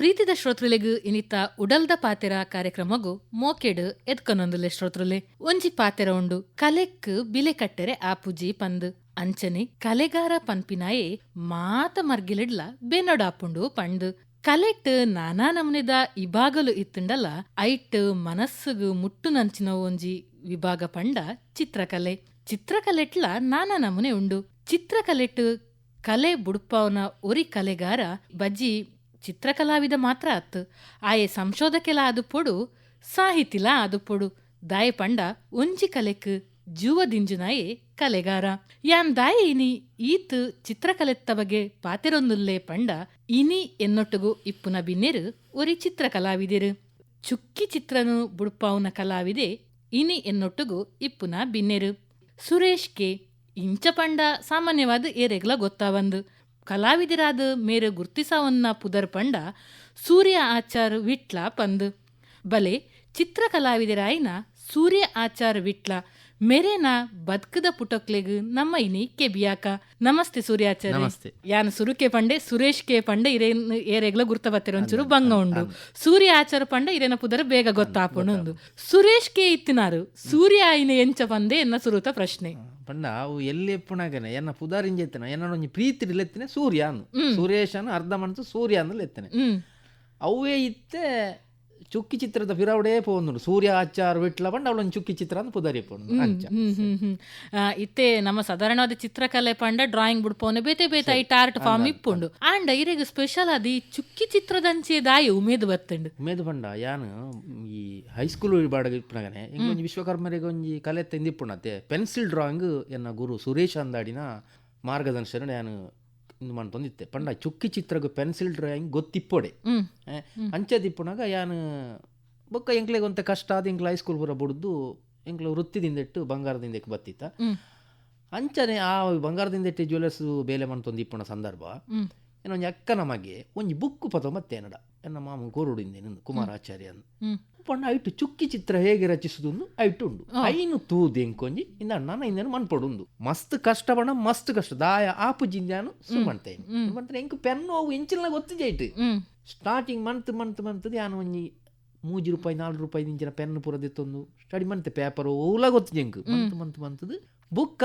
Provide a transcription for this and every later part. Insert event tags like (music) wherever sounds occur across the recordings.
ಪ್ರೀತಿದ ಶ್ರೋತೃಲೆಗ್ ಇನಿತ ಉಡಲ್ದ ಪಾತೆರ ಕಾರ್ಯಕ್ರಮಗು ಮೋಕೆಡ್ ಎದ್ಕೊನೊಂದುಲೆ ಶ್ರೋತೃಲೆ. ಒಂಜಿ ಪಾತೆರ ಉಂಡು, ಕಲೆಕ್ ಬಿಲೆ ಕಟ್ಟೆರೆ ಆಪುಜಿ ಪಂದ್. ಅಂಚನೆ ಕಲೆಗಾರ ಪನ್ಪಿನಾಯೆ ಮಾತ ಮರ್ಗಿಲಿಡ್ಲ ಬೆನ್ನೊಡಾಪುಂಡು ಪಂಡ್ ಕಲೆಟ್ ನಾನಾ ನಮನೆದ ಇಬಾಗಲು ಇತ್ತುಂಡಲ ಐಟ್ ಮನಸ್ಸುಗು ಮುಟ್ಟು ನಂಚಿನ ಒಂಜಿ ವಿಭಾಗ ಪಂಡ ಚಿತ್ರಕಲೆ. ಚಿತ್ರಕಲೆಟ್ಲ ನಾನಾ ನಮುನೆ ಉಂಡು. ಚಿತ್ರಕಲೆಟ್ ಕಲೆ ಬುಡ್ಪಾವ್ನ ಒರಿ ಕಲೆಗಾರ ಬಜ್ಜಿ ಚಿತ್ರಕಲಾವಿದ ಮಾತ್ರ ಅತ್ತು ಆಯೆ ಸಂಶೋಧಕೆಲ ಅದು ಪೊಡು, ಸಾಹಿತಿಲ ಅದು ಪೊಡು. ದಾಯೆ ಪಂಡ ಒಂಜಿ ಕಲೆಕ್ ಜೂವ ದಿಂಜುನಾಯೆ ಕಲೆಗಾರ. ಯಾನ್ ದಾಯೆ ಇನಿ ಈತ್ ಚಿತ್ರಕಲೆತ್ತ ಬಗೆ ಪಾತೆರೊಂದುಲ್ಲೆ ಪಂಡ ಇನಿ ಎನ್ನೊಟ್ಟುಗು ಇಪ್ಪುನ ಬಿನ್ನೆರು ಒರಿ ಚಿತ್ರಕಲಾವಿದೆರು. ಚುಕ್ಕಿ ಚಿತ್ರನು ಬುಡ್ಪಾವುನ ಕಲಾವಿದೆ ಇನಿ ಎನ್ನೊಟ್ಟುಗು ಇಪ್ಪುನ ಬಿನ್ನೆರು. ಸುರೇಶ್ ಕೆ, ಇಂಚ ಪಂಡ ಸಾಮಾನ್ಯವಾದ ಏರೆಗ್ಲ ಗೊತ್ತಾವಂದು. ಕಲಾವಿದರಾದ ಮೇರೆ ಗುರ್ತಿಸವನ್ನ ಪುದರ್ ಪಂಡ ಸೂರ್ಯ ಆಚಾರ್ ವಿಟ್ಲ ಪಂದ್. ಬಲೆ ಚಿತ್ರ ಕಲಾವಿದರಾಯಿನ ಸೂರ್ಯ ಆಚಾರ್ ವಿಟ್ಲ ಮೇರೇನ ಬದುಕದ ಪುಟಕ್ಲೆಗ್ ನಮ್ಮ ಇನಿ ಕೆಬಿಯಾಕ ನಮಸ್ತೆ ಸೂರ್ಯಾಚಾರ್ಯ. ನಮಸ್ತೆ. ಸುರು ಕೆ ಪಂಡೆ ಸುರೇಶ್ ಕೆ ಪಂಡೆ ಇರೇನ್ ಏರೆಗ್ಲ ಗುರ್ತ ಬತ್ತಿರ ಒಂಚೂರು ಭಂಗ ಉಂಡು ಸೂರ್ಯ ಆಚಾರ ಪಂಡೆ ಇರೇನ ಪುದರ ಬೇಗ ಗೊತ್ತಾಪುಂಡು ಸುರೇಶ್ ಕೆ ಇತ್ತಿನಾರು ಸೂರ್ಯ ಆಯ್ನ ಎಂಚ ಪಂದೆ ಎನ್ನ ಸುರುತ ಪ್ರಶ್ನೆ. ಪಂಡ ಅವು ಎಲ್ಲಿ ಪುಣಗನೆ ಎನ್ನ ಪುದಾರಿಂಜ ಎತ್ತನ ಎನ್ನ ಒಂಜಿ ಪ್ರೀತಿ ಎತ್ತನೆ ಸೂರ್ಯ ಅನ್ನು. ಸುರೇಶನ ಅರ್ಧ ಮನಸ್ಸು ಸೂರ್ಯ ಅಂದ್ರೆ ಎತ್ತನೆ. ಅವೇ ಇತ್ತೆ ಚುಕ್ಕಿ ಚಿತ್ರದ ಪಿರವಡೇ ಪೋನು ಸೂರ್ಯ ಆಚಾರ ವಿಟ್ಲ ಪಂಡ ಅವಳೊಂದು ಚುಕ್ಕಿ ಚಿತ್ರ ಅಂತ ಪುದಾರಿ ಪೋನು ಇತ್ತೆ ನಮ್ಮ ಸಾಧಾರಣವಾದ ಚಿತ್ರಕಲೆ ಪಂಡ ಡ್ರಾಯಿಂಗ್ ಬಿಡ್ಪೋನೆ ಬೇತೆ ಬೇತೆ ಐಟ್ ಆರ್ಟ್ ಫಾರ್ಮ್ ಇಪ್ಪುಂಡು. ಆಂಡ ಇರೆಗ್ ಸ್ಪೆಷಲ್ ಆದಿ ಚುಕ್ಕಿ ಚಿತ್ರದಂಚೆ ದಾಯಿ ಉಮೇದ್ ಬರ್ತಂಡ್ ಉಮೇದ್ ಪಂಡ. ಯಾನು ಈ ಹೈಸ್ಕೂಲ್ ಬಾಡಗ ಇಪ್ಪನಾಗನೆ ಇಂಗೊಂಜಿ ವಿಶ್ವಕರ್ಮರಿಗೆ ಒಂಜಿ ಕಲೆ ತೆಂದಿಪ್ಪುಣತ್ತೆ ಪೆನ್ಸಿಲ್ ಡ್ರಾಯಿಂಗ್ ಎನ್ನ ಗುರು ಸುರೇಶ್ ಅಂದಾಡಿನ ಮಾರ್ಗದರ್ಶನ ಯಾನು ಇಂದು ಮಂತೊಂದಿತ್ತೆ ಪಂಡ ಚುಕ್ಕಿ ಚಿತ್ರಗ್ ಪೆನ್ಸಿಲ್ ಡ್ರಾಯಿಂಗ್ ಗೊತ್ತಿಪ್ಪೊಡೆ. ಅಂಚೆ ಅಂಚದಿಪ್ಪುನಾಗ ಯಾನು ಬೊಕ್ಕ ಎಂಕ್ಲೆಗೆ ಒಂತೆ ಕಷ್ಟ ಆದ ಇಂಕ್ಲ ಹೈಸ್ಕೂಲ್ ಬರ ಬುಡ್ದು ಎಂಕ್ಲ ವೃತ್ತಿದಿಂದ ಇಟ್ಟು ಬಂಗಾರದಿಂದ ಬತ್ತಿತ್ತ. ಅಂಚನೆ ಆ ಬಂಗಾರದಿಂದ ಇಟ್ಟು ಜ್ಯುವೆಲರ್ಸ್ ಬೇಲೆ ಮಂತೊಂದು ಇಪ್ಪುನ ಸಂದರ್ಭ. ಏನೊಂದು ಅಕ್ಕ ನಮಗೆ ಒಂಜಿ ಬುಕ್ ಪತ ಮತ್ತೆ ಏನಡ ಎನ್ನ ಮಾಮ ಕುಮಾರ ಕುಮಾರಾಚಾರ್ಯ ಅಂದ್ ಪಂಡ ಐಟು ಚುಕ್ಕಿ ಚಿತ್ರ ಹೇಗೆ ರಚಿಸುದು ಐಟು ಉಂಡು ಐನು ತೂದು ಎಂಕೊಂಜಿ ಇಂದ ನನ್ನ ಇಂದನು ಮನ್ಪಡುಂದು ಮಸ್ತ್ ಕಷ್ಟ ಮಸ್ತ್ ಕಷ್ಟ. ದಾಯ ಆಪು ಜಿಂದ್ಯಾನು ಸುಮ್ಮಂತೇನೆ ಸುಮ್ಮಂತ ಎಂಕ್ ಪೆನ್ನು ಅವು ಎಂಚಿನ ಗೊತ್ತಿದೆ ಐಟು ಸ್ಟಾರ್ಟಿಂಗ್ ಮಂತ್ ಮಂತ್ ಮಂತ್ ಯಾನು ಒಂಜಿ ಮೂಜಿ ರೂಪಾಯಿ ನಾಲ್ಕು ರೂಪಾಯಿ ಇಂಚಿನ ಪೆನ್ ಪೂರ ದಿತ್ತೊಂದು. ಸ್ಟಡಿ ಮಂತ್ ಪೇಪರ್ ಓಲ ಗೊತ್ತಿದೆ ಎಂಕ್ ಮಂತ್ ಮಂತ್ ಮಂತ್ದು ಬುಕ್ಕ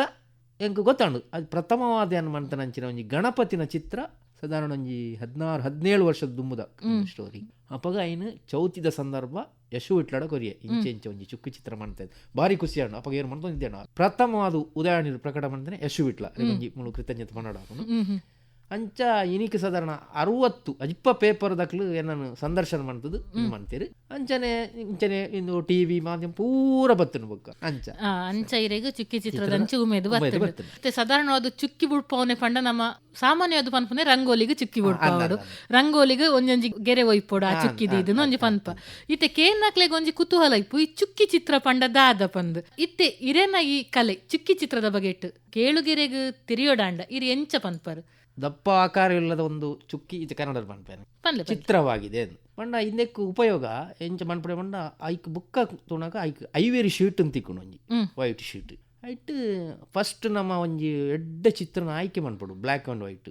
ಎಂಕ್ ಗೊತ್ತಾಂಡು ಅದು ಪ್ರಥಮವಾದ ಏನು ಮಂತ ನಂಚಿನ ಒಂಜಿ ಗಣಪತಿನ ಚಿತ್ರ ಸಾಧಾರಣ ಒಂಜಿ ಹದಿನಾರು ಹದಿನೇಳು ವರ್ಷದ ದುಂಬುದ ಸ್ಟೋರಿ ಅಪಗ ಐನು ಚೌತಿದ ಸಂದರ್ಭ ಯಶು ಇಟ್ಲಾಡ ಕೊರಿಯ ಇಂಚೆ ಇಂಚೆ ಒಂಜಿ ಚುಕ್ಕಿ ಚಿತ್ರ ಮಾಡ್ತಾ ಬಾರಿ ಖುಷಿ ಆಂಡು ಅಪ್ಪ ಏನು ಪ್ರಥಮ ಪ್ರಥಮವಾದ ಉದಾಹರಣೆ ಪ್ರಕಟ ಮಾಡ್ತಾನೆ ಯಶು ಇಟ್ಲ ಒಂಜಿ ಮುಳು ಕೃತಜ್ಞತೆ ಮಾಡೋಣ ಅಂಚ ಇನಿಕ್ ಸಾಧಾರಣ ಅರುವತ್ತು ಅಜಿಪ್ಪ ಪೇಪರ್ ದಕ್ಲು ಏನನ್ನು ಸಂದರ್ಶನ ಮಾಡ್ತದ್ದು ಮಾಡ್ತೀರಿ. ಅಂಚನೆ ಇಂಚನೆ ಇಂದು ಟಿವಿ ಮಾಧ್ಯಮ ಪೂರ ಬತ್ತನು ಬೊಕ್ಕ ಅಂಚ ಅಂಚ ಇರೆಗ್ ಚುಕ್ಕಿ ಚಿತ್ರದಂಚೆ ಉಮೇದು ಬರ್ತದೆ ಸಾಧಾರಣ ಅದು ಚುಕ್ಕಿ ಬುಡ್ಪವನೆ ಪಂಡ ನಮ್ಮ ಸಾಮಾನ್ಯವಾದ ಪನ್ಪನೆ ರಂಗೋಲಿಗೆ ಚುಕ್ಕಿ ಬುಡ್ಪಾವಡು ರಂಗೋಲಿಗೆ ಒಂಜೊಂಜಿ ಗೆರೆ ಒಯ್ಪೋಡು ಆ ಚುಕ್ಕಿದ ಇದನ್ನ ಒಂಜಿ ಪನ್ಪ ಇತ್ತೆ ಕೇನ್ನಕ್ಲೆಗ್ ಒಂಜಿ ಕುತೂಹಲ ಇಪ್ಪು. ಈ ಚುಕ್ಕಿ ಚಿತ್ರ ಪಂಡ ದಾದ ಪಂದ್. ಇತ್ತೆ ಇರೇನ ಈ ಕಲೆ ಚುಕ್ಕಿ ಚಿತ್ರದ ಬಗೆ ಇಟ್ಟು ಕೇಳುಗೆರೆಗ್ ತಿರಿಯೋಡಾಂಡ ಇರಿ ಎಂಚ ಪನ್ಪರ್ ದಪ್ಪ ಆಕಾರವಿಲ್ಲದ ಒಂದು ಚುಕ್ಕಿ ಇದು ಕನ್ನಡದ ಮನ್ಪೇನೆ ಪನ್ಲೆ ಪನ್ಲೆ. ಚಿತ್ರವಾಗಿದೆ ಮಣ್ಣ ಪಂಡ ಇಂದೆಕ್ಕು ಉಪಯೋಗ. ಎಂಚ ಮನ್ಪಡೆ ಪಂಡ ಐಕ್ ಬುಕ್ಕ ತುಣಕ ಐಕ್ ಐವೇರಿ ಶೀಟ್ ಅಂತ ತಿಕ್ಕೊಂಡು ಒಂಜಿ. White sheet. ಐಟ್ ಫಸ್ಟ್ ನಮ್ಮ ಒಂಜಿ ಎಡ್ಡ ಚಿತ್ರನ ಆಯ್ಕೆ ಮನ್ಪಡು ಬ್ಲಾಕ್ ಆ್ಯಂಡ್ ವೈಟ್.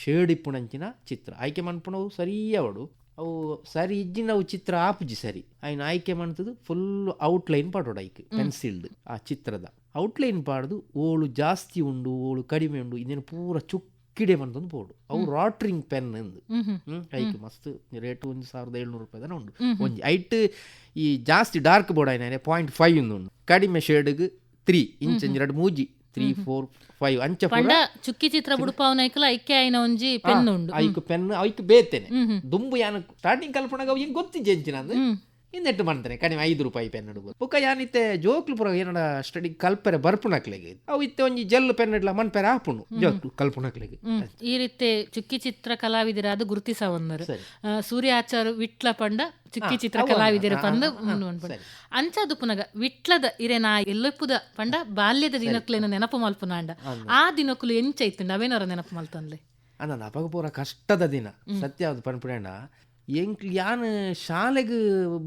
ಶೇಡ್ ಇಪ್ಪುನಂಚಿನ ಚಿತ್ರ. ಆಯ್ಕೆ ಮನ್ಪುಣವು ಸರಿಯವಡು ಅವು ಸರಿ ಇಜ್ಜಿನ ಅವು ಚಿತ್ರ ಆಪುಜಿ ಸರಿ. ಆಯ್ನ ಆಯ್ಕೆ ಮಾಡ್ತದ್ದು ಫುಲ್ ಔಟ್ಲೈನ್ ಪಾಡೋಡು ಐಕ್ ಪೆನ್ಸಿಲ್ಡ್ ಆ ಚಿತ್ರದ. ಔಟ್ಲೈನ್ ಪಾಡ್ದು ಓಳು ಜಾಸ್ತಿ ಉಂಡು ಓಳು ಕಡಿಮೆ ಉಂಡು ಇದನ್ನು ಪೂರ ಚುಕ್ಕಿಡೆ ಬಂದೊಂದು ಬೋರ್ಡ್ ಅವು ರಾಟ್ರಿಂಗ್ ಪೆನ್ ಎಂದು. ಐಕ್ ಮಸ್ತ್. ರೇಟ್ ಒಂದು ಸಾವಿರದ ಏಳ್ನೂರು ರೂಪಾಯಿ ತನ ಉಂಡು ಒಂಜಿ ಐಟ್ ಈ ಜಾಸ್ತಿ ಡಾರ್ಕ್ ಬೋರ್ಡ್ ಆಯ್ತು ಪಾಯಿಂಟ್ ಫೈವ್ ಇಂದು ಉಂಡು ಕಡಿಮೆ ಶೇಡ್ಗ್ ತ್ರೀ ಇಂಚ್ ಎರಡು ಮೂಜಿ ತ್ರೀ ಫೋರ್ ಫೈವ್ ಅಂಚ ಪಂಡ ಚುಕ್ಕಿ ಚಿತ್ರ ಬುಡ್ಪಾವನ ಐಕಲ ಐಕೆ ಆಯ್ನ ಒಂಜಿ ಪೆನ್ ಉಂಡು. ಐಕ್ ಪೆನ್ ಐಕ್ ಬೇತೇನೆ. ದುಂಬು ಯಾನ ಸ್ಟಾರ್ಟಿಂಗ್ ಕಲ್ಪನಾಗ ಅವು ಹಿಂಗೆ ಗೊತ್ತಿಜ್ಜೆ ಅಂಚಿನ ಅಂದ್ ಹ್ಮ್. ಇನ್ನೆಟ್ಟು ಮಾಡ್ತಾನೆ. ಕಡಿಮೆ ಐದು ರೂಪಾಯಿ ಪೆನ್ ಹಿಡುದು ಬುಕ್ಕ ಯಾನಿತ್ತೆ ಜೋಕ್ಲು ಪುರ ಏನಡ ಸ್ಟಡಿ ಕಲ್ಪರೆ ಬರ್ಪುಣಕ್ಲೆಗೆ ಅವು ಇತ್ತೆ ಒಂಜಿ ಜೆಲ್ ಪೆನ್ ಇಡ್ಲ ಮನ್ಪೆರೆ ಹಾಪುಣು. ಜೋಕ್ಲು ಕಲ್ಪುಣಕ್ಲೆಗೆ ಈ ರೀತಿ ಚುಕ್ಕಿ ಚಿತ್ರ ಕಲಾವಿದರಾದ ಅದು ಗುರುತಿಸ ಒಂದರು ಸೂರ್ಯ ಆಚಾರ ವಿಟ್ಲ ಪಂಡ ಚುಕ್ಕಿ ಚಿತ್ರ ಕಲಾವಿದರ ಪಂದ ಅಂಚಾದು ಪುನಗ ವಿಟ್ಲದ ಇರೆನ ಎಲ್ಲೊಪ್ಪುದ ಪಂಡ ಬಾಲ್ಯದ ದಿನಕ್ಲೇನ ನೆನಪು ಮಲ್ಪುನಾಂಡ. ಆ ದಿನಕ್ಕಲು ಎಂಚ ಇತ್ತು ಅವೇನರ ನೆನಪು ಮಲ್ತಂದ್ಲೆ? ಅಂದ ಅಪಗ ಪೂರ ಕಷ್ಟದ ದಿನ. ಸತ್ಯ ಅದು ಪನ್ಪುಡೇಣ ಎಂಕ್ ಯಾನ್ ಶಾಲೆಗೆ